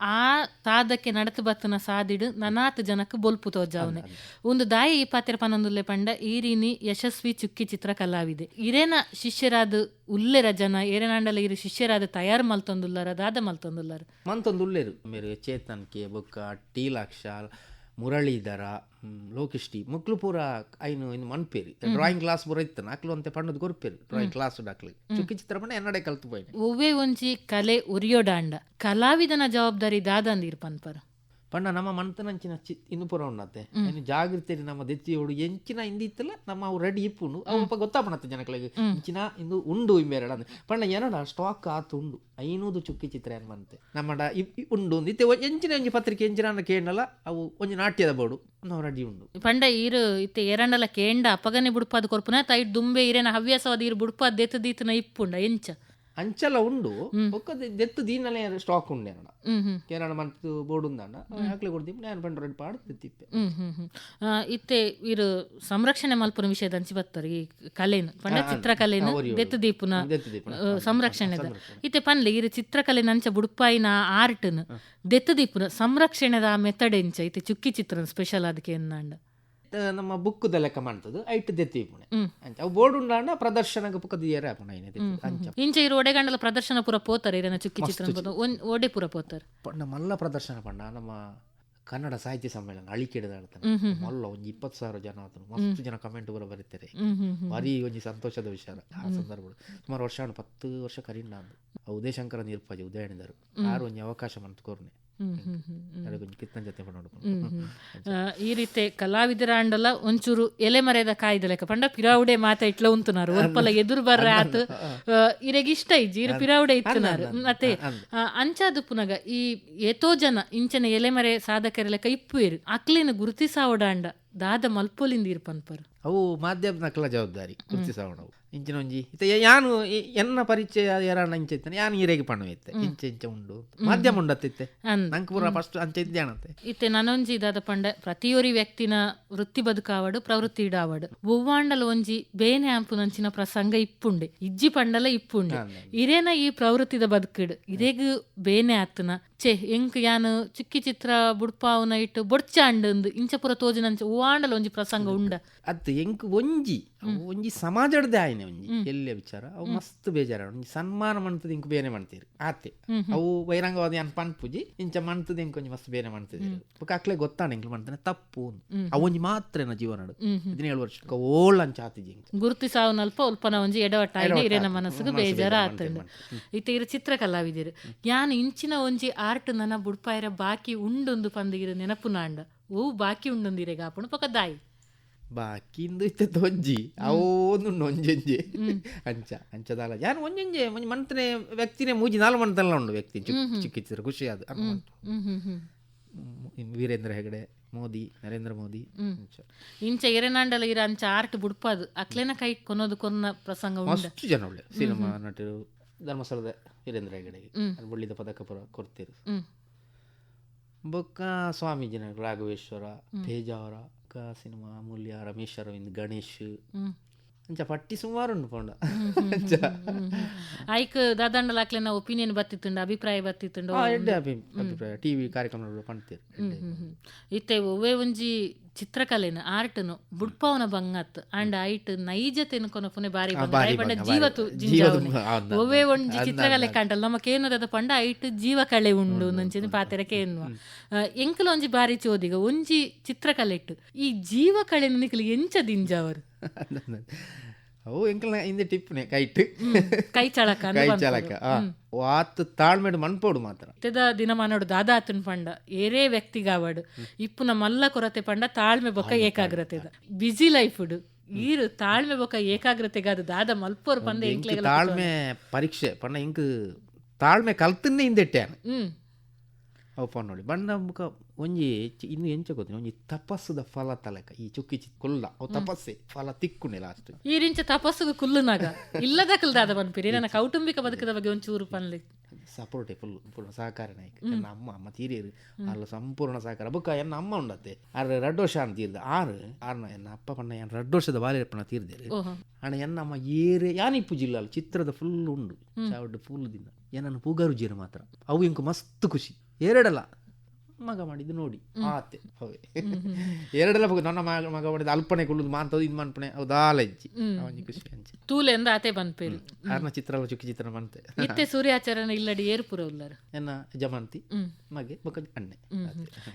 ಆ ಸಾಧಕ್ಕೆ ನಡತು ಬತ್ತನ ಸಾದಿಡು ನನಾತ್ ಜನಕ್ಕೆ ಬೊಲ್ಪು ತೋಜಾವನೆ ಒಂದು ದಾಯಿ ಈ ಪಾತ್ರ ಪನೊಂದುಲ್ಲೆ ಪಂಡ ಈ ಯಶಸ್ವಿ ಚುಕ್ಕಿ ಚಿತ್ರ ಕಲಾವಿದೆ. ಇರೇನ ಶಿಷ್ಯರಾದ ಉಲ್ಲೆರ ಜನ, ಏರೇನಾಂಡಲ ಇರು ಶಿಷ್ಯರಾದ ತಯಾರು ಮಲ್ತೊಂದುಲ್ಲರ, ದಾದ ಮಲ್ತೊಂದುಲ್ಲರ. ಮೇರೆ ಚೇತನ್ ಕೆ ಬೊಕ್ಕ, ಟೀಲಾಕ್ಷ ಮುರಳೀಧರ ಲೋಕಿಷ್ಟಿ ಮಕ್ಕಳು ಪೂರ ಐನು ಇನ್ನು ಮನ್ಪೇರಿ. ಡ್ರಾಯಿಂಗ್ ಕ್ಲಾಸ್ ಪೂರ ಇತ್ತು ಅಕ್ಲು ಅಂತ ಪಣ್ಣದ ಗೊರ್ಪೇರಿ ಡ್ರಾಯಿಂಗ್ ಕ್ಲಾಸ್ ಡಾಕ್ಲಿ. ಚುಕ್ಕಿ ಚಿತ್ರ ಪಂಡ ಎನ್ನಡೆ ಕಲ್ತು ಪೋಯ್ನೆ. ಒವ್ವೆ ಒಂಜಿ ಕಲೆ ಉರಿಯೋಡಾಂಡ ಕಲಾವಿದನ ಜವಾಬ್ದಾರಿ ದಾದಂದಿರ್ ಪನ್ಪರ. ಪಂಡ ನಮ್ಮ ಮಂತನಂಚಿನ ಚಿ ಇನ್ನು ಪೂರ ಉಣ್ಣತ್ತೆ. ಇನ್ನು ಜಾಗೃತಿ ನಮ್ಮ ದೆತ್ತಿಯೋಡು ಎಂಚಿನ ಇಂದಿ ಇತ್ತಲ್ಲ ನಮ್ಮ ಅವು ರೆಡಿ ಇಪ್ಪುಂಡು. ಅವು ಅಪ್ಪ ಗೊತ್ತಾಪಣತ್ತೆ ಜನಗಳಿಗೆ ಇಂಚಿನ ಇಂದು ಉಂಡು ಇಂಬೆರಡ ಪಂಡ ಏನಡ ಸ್ಟಾಕ್ ಆತು ಉಂಡು. ಐನೂದು ಚುಕ್ಕಿ ಚಿತ್ರ ಏನ್ಮಂತೆ ನಮ್ಮಡ ಉಂಡು ಇತ್ತೆ ಎಂಚಿನ ಒಂಜಿ ಪತ್ರಿಕೆ ಎಂಚಿನ ಕೇಳಲ್ಲ ಅವು ಒಂಜಿ ನಾಟ್ಯದ ಬೋಡು. ನಾವು ರೆಡಿ ಉಂಡು. ಪಂಡ ಈರು ಇತ್ತೆ ಏರಂಡಲ ಕೇಂಡ ಅಪಗನೆ ಬುಡ್ಪಾದ ಕೊರ್ಪುನ ತೈಟ್ ದುಂಬೆ ಇರೇನ ಹವ್ಯಾಸವಾದ ಇರು ಬುಡ್ಪಾದ ದೆತ್ತದೀತನ ಇಪ್ಪುಂಡ ಎಂಚ. ಅಂಚಲ ಉಂಡು. ಒಕ್ಕದ ದೆತ್ತು ದೀನಲೆ ಸ್ಟಾಕ್ ಉಂಡೆ ಅಣ್ಣ. ಕೇರಳ ಮಂತು ಬೋರ್ಡ್ ಉಂದಣ್ಣ ಹಾಕ್ಲಿ ಕೊಡ್ತೀವಿ ನಾನು ಪಂಡ ರೆಡ್ ಪಾಡ್ ತಿತ್ತಿಪ್ಪೆ ಇತ್ತೆ ಇರು ಸಂರಕ್ಷಣೆ ಮಲ್ಪುನ ವಿಷಯದ ಅಂಚಿ ಬತ್ತಾರೆ ಈ ಕಲೆನು ಪಂಡ ಚಿತ್ರಕಲೆನು ದೆತ್ತು ದೀಪುನ ಸಂರಕ್ಷಣೆದ. ಇತ್ತೆ ಪನ್ಲೆ ಇರು ಚಿತ್ರಕಲೆನ ಅಂಚ ಬುಡುಪಾಯಿನ ಆರ್ಟ್ನು ದೆತ್ತು ದೀಪುನ ಸಂರಕ್ಷಣೆದ ಮೆಥಡ್ ಎಂಚ ಇತ್ತೆ ಚುಕ್ಕಿ ಚಿತ್ರನ ಸ್ಪೆಷಲ್ ಅದಕ್ಕೆ ಎನ್ನಂಡ ನಮ್ಮ ಬುಕ್ಕದ ಲೆಕ್ಕ ಮಾಡ್ತದೆ ಐಟ್ ದೆತ್ತಿ ಪುಣೆ. ಅಂಚ ಅವು ಬೋರ್ಡ್ ಉಂಡಾಂಡ ಪ್ರದರ್ಶನ ಪುಕ್ಕ ದಿಯರ ಪುಣ ಅಂಚ. ಇಂಚ ಇರು ಒಡೆಗಂಡಲ ಪ್ರದರ್ಶನ ಪೂರ ಪೋತಾರೆ ಇರನ ಚುಕ್ಕಿ ಚಿತ್ರ ಒಡೆ ಪೂರ ಪೋತಾರೆ. ಪಂಡ ಮಲ್ಲ ಪ್ರದರ್ಶನ ಪಂಡ ನಮ್ಮ ಕನ್ನಡ ಸಾಹಿತ್ಯ ಸಮ್ಮೇಳನ ಅಳಿಕೆಡದ ಮಲ್ಲ ಒಂಜಿ ಇಪ್ಪತ್ತು ಸಾವಿರ ಜನ ಆತನು ಮಸ್ತ್ ಜನ ಕಮೆಂಟ್ ಬರ ಬರೀತಾರೆ. ಮರಿ ಭಾರಿ ಒಂಜಿ ಸಂತೋಷದ ವಿಷಯ ಆ ಸಂದರ್ಭ ಸುಮಾರು ವರ್ಷ ಪತ್ತು ವರ್ಷ ಕರೀಂಡ ಅಂದು ಆ ಉದಯ ಶಂಕರ ನಿರ್ಪಾಜಿ ಉದಯಣಿದರು. ಯಾರು ಒಂಜಿ ಅವಕಾಶ ಮಂತ್ ಈ ರೀತಿ ಕಲಾವಿದರ ಅಂಡಲ ಒಂಚೂರು ಎಲೆ ಮರೆದ ಕಾಯ್ದ ಲೆಕ್ಕ. ಪಂಡ ಪಿರಾವುಡೆ ಮಾತ ಇಟ್ಲ ಉಂತುನಾರು ಒಪ್ಪಲ ಎದುರು ಬರ್ರ ಆತು. ಇರೆಗ್ ಇಷ್ಟ ಇಜ್ಜಿ. ಇರು ಪಿರಾವುಡೆ ಇತ್ತುನಾರು ಮತ್ತೆ ಅಂಚಾದು ಪುನಗ ಈ ಎತೋ ಜನ ಇಂಚನ ಎಲೆ ಮರೆ ಸಾಧಕರ ಲೆಕ್ಕ ಇಪ್ಪು ಇರು ಅಕ್ಲಿನ ಗುರುತಿಸಾವಡ ಅಂಡ ದಾದ ಮಲ್ಪೊಲಿಂದ ಇರು ಪನ್ಪರ್ ಅವು ಮಾಧ್ಯಮ ನಕಲ ಜವಾಬ್ದಾರಿ ಗುರುತಿಸವಣವು ಇಂಚಿನ ಒಂಜಿ ಇತ್ತೆ ಯಾನು ಎನ್ನ ಪರಿಚಯ ಯಾರಣ್ಣ ಇಂಚ ಇತ್ತಾನೆ ಯಾನು ಈರೆಗೆ ಪಣವೈತೆ ಇಂಚೆ ಇಂಚ ಉಂಡು. ಮಾಧ್ಯಮ ಉಂಡತ್ತಿತ್ತೆ? ನಂಗೆ ಪೂರ ಫಸ್ಟ್ ಅಂಚೆ ಇದ್ದಾಣತ್ತೆ ಇತ್ತೆ ನನೊಂಜಿ ದಾದ ಪಂಡ ಪ್ರತಿಯೊರಿ ವ್ಯಕ್ತಿನ ವೃತ್ತಿ ಬದುಕಾವಡು ಪ್ರವೃತ್ತಿ ಇಡಾವಡು. ಒವ್ವಾಂಡಲ ಒಂಜಿ ಬೇನೆ ಆಂಪುನಂಚಿನ ಪ್ರಸಂಗ ಇಪ್ಪುಂಡೆ. ಇಜ್ಜಿ ಪಂಡಲ ಇಪ್ಪುಂಡೆ. ಇರೇನ ಈ ಪ್ರವೃತ್ತಿದ ಬದುಕಿಡು. ಇರೇಗ್ ಬೇನೆ ಆತನ ಚೆ ಎಂಕ್ ಯಾನು ಚಿಕ್ಕಿ ಚಿತ್ರ ಬುಡ್ಪಾವುನ ಇಟ್ಟು ಬೊಡ್ಚಾಂಡು ಇಂಚ ಪುರ ತೋಜಿನಂಚ ಒಂಜಿ ಪ್ರಸಂಗ ಉಂಡ. ಅತ್ ಎಂಕ್ ಒಂಜಿ ಒಂಜಿ ಸಮಾಜಡ್ದೆ ಆಯ್ನೆ ಒಂಜಿ ಎಲ್ಲೇ ವಿಚಾರ. ಅವು ಮಸ್ತ್ ಬೇಜಾರ ಒಂಜಿ ಸನ್ಮಾನ ಮಾಡ್ತದೆ ಇಂಕ್ ಬೇನೆ ಮಾಡ್ತೀರಿ ಆತೆ. ಅವು ಬಹಿರಂಗವಾದ ಯಾನ್ ಪನ್ಪುಜಿ ಇಂಚ ಮಾಡ್ತದೆ ಇಂಕ್ ಒಂಜಿ ಮಸ್ತ್ ಬೇನೆ ಮಾಡ್ತಿದ್ದೀರಿ ಬೊಕ ಅಕ್ಲೆ ಗೊತ್ತಾಣ ಇಂಕ್ ಮಾಡ್ತಾನೆ ತಪ್ಪು ಅಂತ. ಮಾತ್ರ ಜೀವನ ಹದಿನೇಳು ವರ್ಷ ಓಳ್ ಅಂಚ ಆತಿಜಿ ಗುರುತಿ ಗುರುತಿಸಾವು ನಲ್ಪ ಉಲ್ಪನ ಒಂಜಿ ಎಡವಟ್ಟಾಯಿನ ಇರೇನ ಮನಸ್ಸಿಗೆ ಬೇಜಾರ ಆತಂಡು ಇತ್ತೆ ಇರ ಚಿತ್ರ ಕಲಾವಿದಿರು ಯಾನ್ ಇಂಚಿನ ಒಂಜಿ ಆರ್ಟ್ ನನ್ನ ಬುಡ್ಪಾಯರ ಬಾಕಿ ಉಂಡೊಂದು ಪಂದಿಗಿರ ನೆನಪು ನಾಂಡ. ಓ ಬಾಕಿ ಉಂಡೊಂದಿರೆ ಗಾಪುಣ ಪೊಕ ದಾಯಿ ಬಾಕಿಂದು ಇತ್ತೆ ಒಂಜಿ ಅವು ಒಂದು ಒಂಜೊಂಜಿ ಅಂಚ ಅಂಚದಾಲ. ಯಾನ್ ಒಂಜೊಂಜೆ? ಒಂಜಿ ಮಂತನೆ ವ್ಯಕ್ತಿನೇ ಮೂಜಿ ನಾಲ್ ಮಂತಲ್ಲ ಉಂಡು ವ್ಯಕ್ತಿ ಚಿಕಿತ್ಸೆ ಖುಷಿ ಅದು. ವೀರೇಂದ್ರ ಹೆಗಡೆ ಮೋದಿ ನರೇಂದ್ರ ಮೋದಿ. ಇಂಚ ಎರೆನಾಂಡಲ ಇರ ಅಂಚ ಆರ್ಟ್ ಬುಡ್ಪಾದು. ಅಕ್ಲೇನ ಕೈ ಕೊನೋದು ಕೊನ್ನ ಪ್ರಸಂಗ ಮಸ್ತ್ ಜನ ಒಳ್ಳೆ ಸಿನಿಮಾ ನಟರು ಧರ್ಮಸ್ಥಳದ ವೀರೇಂದ್ರ ಹೆಗಡೆಗೆ ಅದು ಪದಕಪುರ ಪದಕ ಪುರ ಕೊಡ್ತೀರು. ಬೊಕ್ಕ ಸ್ವಾಮೀಜಿನ ರಾಘವೇಶ್ವರ ತೇಜಾವರ ಕ ಸಿನಿಮಾ ಅಮೂಲ್ಯ ರಮೇಶ್ ಅರವಿಂದ್ ಗಣೇಶ್ ಅಂಚ ಪಟ್ಟಿ ಸುಮಾರು ಉಂಡು ಪೋಂಡ ಅಂಚ ಐಕ್ ದಾದಂಡ ಅಕ್ಲೆನ ಒಪಿನಿಯನ್ ಬತ್ತಿತ್ತುಂಡು ಅಭಿಪ್ರಾಯ ಬತ್ತಿತ್ತುಂಡು ಎಡ್ಡೆ ಅಭಿಪ್ರಾಯ. ಟಿವಿ ಕಾರ್ಯಕ್ರಮ ಪಣ್ತೀರು ಹ್ಮ್ ಹ್ಮ್ ಹ್ಮ್. ಇತ್ತೆ ಒವೇ ಒಂಜಿ ಚಿತ್ರಕಲೆನ ಆರ್ಟ್ನು ಬುಡ್ಪಾವನ ಬಂಗತ್ ಅಂಡ್ ಐಟ್ ನೈಜತೆನ ಕೊನಪುನೆ ಬಾರಿ ಪಂಡ ಜೀವತು ಅಂದ, ಒವ್ವೇ ಅಂದ. ಒಂಜಿ ಚಿತ್ರಕಲೆ ಕಂಡಲ್ ನಮಕ್ ಏನದ ಪಂಡ ಐಟ್ ಜೀವ ಕಳೆ ಉಂಡು ನಂಚಿನ ಪಾತೆರಕೆ ಎನ್ನುವ ಎಂಕಲ ಒಂಜಿ ಬಾರಿ ಚೋದಿಗ ಒಂಜಿ ಚಿತ್ರಕಲೆ ಇಟ್ಟು ಈ ಜೀವ ಕಳೆ ನಿಕ್ಲಿ ಎಂಚ ದಿಂಜಾವರು? (laughs) ಅವು ಎಂಕಲ್ನ ಹಿಂದೆ ಟಿಪ್ಪನೆ ಕೈಟ್. ಕೈ ಚಳಕ ಕೈ ಚಳಕ ವಾತ್ ತಾಳ್ಮೆಡು ಮನ್ಪೋಡು ಮಾತ್ರ. ಇತ್ತೆದ ದಿನಮಾನೋಡು ದಾದಾತನ್ ಪಂಡ ಏರೇ ವ್ಯಕ್ತಿಗಾವಡು. ಇಪ್ಪುನ ಮಲ್ಲ ಕೊರತೆ ಪಂಡ ತಾಳ್ಮೆ ಬೊಕ್ಕ ಏಕಾಗ್ರತೆದ. ಬಿಜಿ ಲೈಫುಡು. ಈರು ತಾಳ್ಮೆ ಬೊಕ್ಕ ಏಕಾಗ್ರತೆಗಾದ ದಾದ ಮಲ್ಪೋರ್ ಪಂದ ತಾಳ್ಮೆ ಪರೀಕ್ಷೆ ಪಂಡ ಇಂಕ್ ತಾಳ್ಮೆ ಕಲ್ತನ್ನೇ ಹಿಂದೆಟ್ಟೆ ಹ್ಮ್. ನೋಡಿ ಬಂಡ ಮುಖ ಒಂಜಿ ಇನ್ನು ಎಂಚ ಗೊತ್ತಿನ ಒಂಜಿ ತಪಸ್ಸುದ ಫಲ ತಲಕ ಈ ಚುಕ್ಕಿ ಚಿ ಕುಲ್ಲ ಅವು ತಪಸ್ಸೆ ಫಲ ತಿಕ್ಕುನೆ ಲಾಸ್ಟ್ ಈರಿಂಚ ತಪಸ್ಸುಗ ಕುಲ್ಲುನಾಗ ಇಲ್ಲದ ಕಲ್ದಾದ ಬನ್ಪಿರಿ ನನ್ನ ಕೌಟುಂಬಿಕ ಬದುಕದ ಬಗ್ಗೆ ಒಂಚೂರು ಪನ್ಲಿ ಸಪೋರ್ಟೆ ಫುಲ್ ಪೂರ್ಣ ಸಹಕಾರ ನಾಯಕ ಅಮ್ಮ ಅಮ್ಮ ತೀರಿಯರು ಅಲ್ಲ ಸಂಪೂರ್ಣ ಸಹಕಾರ ಬುಕ್ಕ ಎನ್ನ ಅಮ್ಮ ಉಂಡತ್ತೆ ಆರ್ ಎರಡು ವರ್ಷ ಅಂತ ತೀರ್ದ ಆರು ಆರ್ನ ಎನ್ನ ಅಪ್ಪ ಪಣ್ಣ ಎನ್ನ ಎರಡು ವರ್ಷದ ಬಾಲ್ಯಪ್ಪನ ತೀರ್ದೇರು ಅಣ್ಣ ಎನ್ನ ಅಮ್ಮ ಏರೆ ಯಾನಿಪ್ಪು ಜಿಲ್ಲ ಚಿತ್ರದ ಫುಲ್ ಉಂಡು ಚಾವಡ್ ಫುಲ್ ದಿನ ಏನನ್ನು ಪೂಗಾರುಜಿಯರು ಮಾತ್ರ ಅವು ಇಂಕು ಮಸ್ತ್ ಖುಷಿ ಎರಡಲ್ಲ. ಮಗ ಮಾಡಿದ್ದು ನೋಡಿ. ಆತೆ. ಹೌದು. ಎರಡೆಲ್ಲ ಹೋಗಿ ನನ್ನ ಮಗ ಮಗ ಮಾಡಿದ ಅಲ್ಪನೆ ಕುಳ್ಳುದು ಮಾಂತದ್ದು ಇದು ಮನ್ಪಣೆ ಹೌದಾ ಲಜ್ಜಿ ಅವನಿಗೆ ಖುಷಿ ಅಂಚೆ ತೂಲೆ ಎಂದ ಆತೆ ಬನ್ಪೇರಿ ಆರ್ನ ಚಿತ್ರ ಚುಕ್ಕಿ ಚಿತ್ರ ಮಂತೆ ಇತ್ತೆ ಸೂರ್ಯಾಚರಣ ಇಲ್ಲಡಿ ಏರ್ಪುರ ಉಲ್ಲರ. ಎನ್ನ ಜಮಂತಿ. ಮಗೆ ಬೊಕ್ಕ ಅಣ್ಣೆ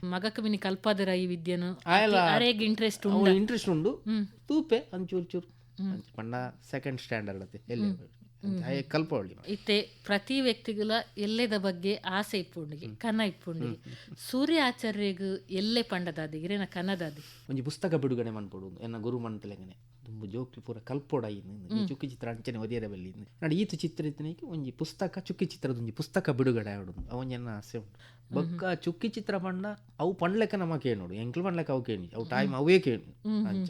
ಮಗಕ್ಕೆ ಬಿನಿ ಕಲ್ಪಾದರ ಈ ವಿದ್ಯೆನು. ಅರೆಗೆ ಅರೇಗ್ ಇಂಟ್ರೆಸ್ಟ್ ಉಂಡು. ಇಂಟ್ರೆಸ್ಟ್ ಉಂಡು. ತೂಪೆ ಅಂಚೂರು ಚೂರು. ಅಂಚೆ ಪಂಡ ಸೆಕೆಂಡ್ ಸ್ಟ್ಯಾಂಡರ್ಡ್ ಅತ್ತೆ ಎಲ್ಲಿ ಕಲ್ಪವಳ್ಳಿ ಇತ್ತೆ ಪ್ರತಿ ವ್ಯಕ್ತಿಗಳ ಎಲ್ಲೆದ ಬಗ್ಗೆ ಆಸೆ ಇಪ್ಪುಂಡಿಗೆ ಕನ ಇಪ್ಪುಂಡಿಗೆ. ಸೂರ್ಯ ಆಚಾರ್ಯಗೂ ಎಲ್ಲೆ ಪಂಡದಾದಿ ಇರೇನ ಕನದಾದಿ ಒಂಜಿ ಪುಸ್ತಕ ಬಿಡುಗಡೆ ಮನ್ಪೊಡು ಎನ್ನ ಗುರು ಮನ್ಪಲೆಗನೆ ತುಂಬ ಜೋಕ್ಲು ಪೂರ ಕಲ್ಪೋಡ ಇನ್ನು ಚುಕ್ಕಿ ಚಿತ್ರ ಅಂಚನೆ ಒದಿಯರ ಬೆಲ್ಲಿ ನೋಡಿ ಈತು ಚಿತ್ರ ಇತ್ತನಿಗೆ ಒಂಜಿ ಪುಸ್ತಕ ಚುಕ್ಕಿ ಚಿತ್ರದ ಒಂಜಿ ಪುಸ್ತಕ ಬಿಡುಗಡೆ ಆಡು ಅವನ ಆಸೆ ಉಂಟು. ಬೊಕ್ಕ ಚುಕ್ಕಿ ಚಿತ್ರ ಪಂಡ ಅವು ಪಂಡ್ಲೆಕ್ಕ ನಮ್ಮ ಕೇಳೋಡು ಎಂಕ್ಲು ಪಂಡ್ಲೆಕ್ಕ ಅವು ಕೇಳಿ ಅವು ಟೈಮ್ ಅವೇ ಕೇಳಿ ಅಂಚ.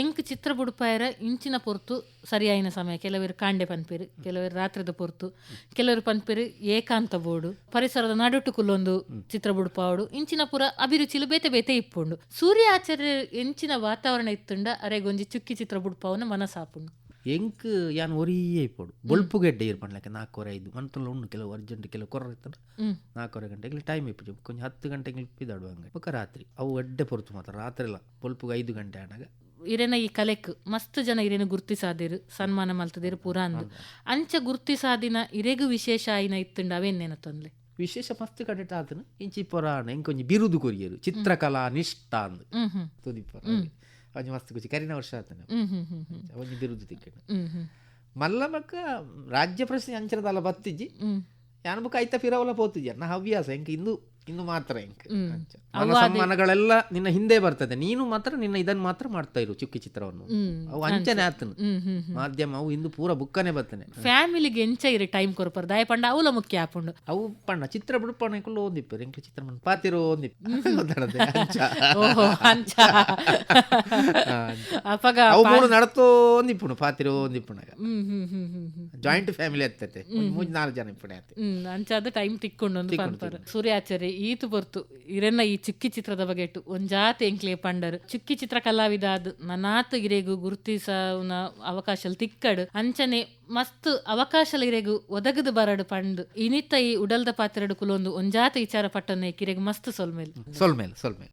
ಎಂಕ್ ಚಿತ್ರ ಬುಡುಪಾಯರ ಇಂಚಿನ ಪೊರ್ತು ಸರಿಯಾಯಿನ ಸಮಯ. ಕೆಲವರು ಕಾಂಡೆ ಪನ್ಪೇರು ಕೆಲವರು ರಾತ್ರಿದ ಪೊರ್ತು ಕೆಲವರು ಪನ್ಪೇರು ಏಕಾಂತ ಬೋಡು ಪರಿಸರದ ನಡುಟುಕುಲ್ಲೊಂದು ಚಿತ್ರ ಬುಡುಪಾವಡು ಇಂಚಿನ ಪುರ ಅಭಿರುಚಿಲು ಬೇತೆ ಬೇತೆ ಇಪ್ಪುಂಡು. ಸೂರ್ಯ ಆಚಾರ್ಯ ಇಂಚಿನ ವಾತಾವರಣ ಇತ್ತುಂಡ ಅರೆಗೊಂಜಿ ಚುಕ್ಕಿ ಚಿತ್ರ ಬುಡುಪಾವನ ಮನಸಾಪುಂಡು ಎಂಕ್ ಯಾನ್ ಒರಿಯೇ ಇಪ್ಪಡು. ಬೊಳ್ಪು ಗೆಡ್ಡೆ ಇರ್ ಪಂಡ್ಲೆಕ್ಕ ನಾಲ್ಕೂವರೆ ಐದು. ಮಂತಲ್ಲ ಉಂಡು ಕೆಲವು ಅರ್ಜೆಂಟ್ ಕೆಲವು ಕೊರ ಇತ್ತಲ್ಲ ಹ್ಮ್. ನಾಲ್ಕೂವರೆ ಗಂಟೆಗೆ ಟೈಮ್ ಇಪ್ಪು ಕೊಂಚ ಹತ್ತು ಗಂಟೆಗೆ ಇಪ್ಪಿದಾಡು ಹಂಗೆ. ಬೊಕ್ಕ ರಾತ್ರಿ ಅವು ಎಡ್ಡೆ ಪೊರ್ತು ಮಾತ್ರ. ರಾತ್ರಿ ಇಲ್ಲ ಬೊಳ್ಪುಗೆ ಐದು ಗಂಟೆ ಆನಾಗ. ಇರೇನ ಈ ಕಲೆಕ್ ಮಸ್ತ್ ಜನ ಇರೇನು ಗುರ್ತಿಸಾದಿರು ಸನ್ಮಾನ ಮಲ್ತದಿರು ಪೂರ ಅಂದು. ಅಂಚ ಗುರ್ತಿಸಾದಿನ ಇರೇಗು ವಿಶೇಷ ಆಯ್ನ ಇತ್ತುಂಡ ಅವೇನೇನ ತೊಂದ್ಲೆ? ವಿಶೇಷ ಮಸ್ತ್ ಕಡೆ ಆತನು. ಇಂಚಿ ಪೊರಾಣ ಇಂಕೊಂಚ ಬಿರುದು ಕೊರಿಯರು. ಚಿತ್ರಕಲಾ ನಿಷ್ಠ ಅಂದ್. ಹ್ಮ್. они вас такой карина වර්ෂාතන අවනි බිරුදු තික්කන మల్లమ్మకు రాజ్య ప్రశ్న అంచన తల బత్తిజి యానబుకు అయితే ఫిరవల పోతుంది అన్న హవ్యాస ఇంక ఇందు ಇನ್ನು ಮಾತ್ರ ಮನ ಸಮ್ಮಾನಗಳೆಲ್ಲ ನಿನ್ನ ಹಿಂದೆ ಬರ್ತದೆ. ನೀನು ಮಾತ್ರ ನಿನ್ನ ಇದನ್ನ ಮಾತ್ರ ಮಾಡ್ತಾ ಇರು ಚುಕ್ಕಿ ಚಿತ್ರವನ್ನು. ಅವು ಅಂಚನೆ ಆತನು. ಮಾಧ್ಯಮ ಅವು ಇಂದು ಪೂರ ಬುಕ್ಕನೆ ಬರ್ತಾನೆ. ಫ್ಯಾಮಿಲಿಗೆ ಎಂಚ ಇರಿ ಟೈಮ್ ಕೊರ್ಪರ್. ದಾಯ ಪಂಡ ಅವಲ ಮುಖ್ಯ ಆಪುಂಡು ಅವು ಪಣ್ಣ ಚಿತ್ರ ಬಿಡು ಕುಲ್ಲ ಓದಿಪ್ಪರು ಎಂಕ್ ಚಿತ್ರ ಪಾತಿರೋ. (laughs) (laughs) ಅಪಗ ಅವು ಮೂರು ನಡತೋ ಒಂದಿಪ್ಪುಣು ಪಾತಿರೋ ಒಂದಿಪ್ಪುಣಗ ಜಾಯಿಂಟ್ ಫ್ಯಾಮಿಲಿ ಆಗ್ತೈತೆ ಮೂರ್ ಮೂಜ್ ನಾಲ್ಕು ಜನ ಇಪ್ಪಣೆ ಹ್ಮ್ ಅಂಚಾದ ಟೈಮ್ ತಿಕ್ಕೊಂಡು. ಸೂರ್ಯಾಚಾರಿ ಈತು ಬರ್ತು. ಇರೆನ್ನ ಈ ಚುಕ್ಕಿ ಚಿತ್ರದ ಬಗ್ಗೆ ಇಟ್ಟು ಒಂಜಾತ್ ಎಂಕ್ಲೆ ಪಂಡರ್. ಚುಕ್ಕಿ ಚಿತ್ರ ಕಲಾವಿದ ಅದು ನನಾತ್ ಇರೆಗು ಗುರುತಿಸನ ಅವಕಾಶ ತಿಕ್ಕಡು. ಅಂಚನೆ ಮಸ್ತ್ ಅವಕಾಶ ಇರೆಗು ಒದಗದು ಬರಡು ಪಂಡ್. ಇನಿತ ಈ ಉಡಲ್ದ ಪಾತ್ರೆಡು ಕುಲೊಂದು ಒಂಜಾತ ವಿಚಾರ ಪಟ್ಟನೆ ಕಿರೆಗು ಮಸ್ತ್ ಸೊಲ್ಮೇಲ್. ಸೊಲ್ಮೇಲ್, ಸೊಲ್ಮೇಲೆ.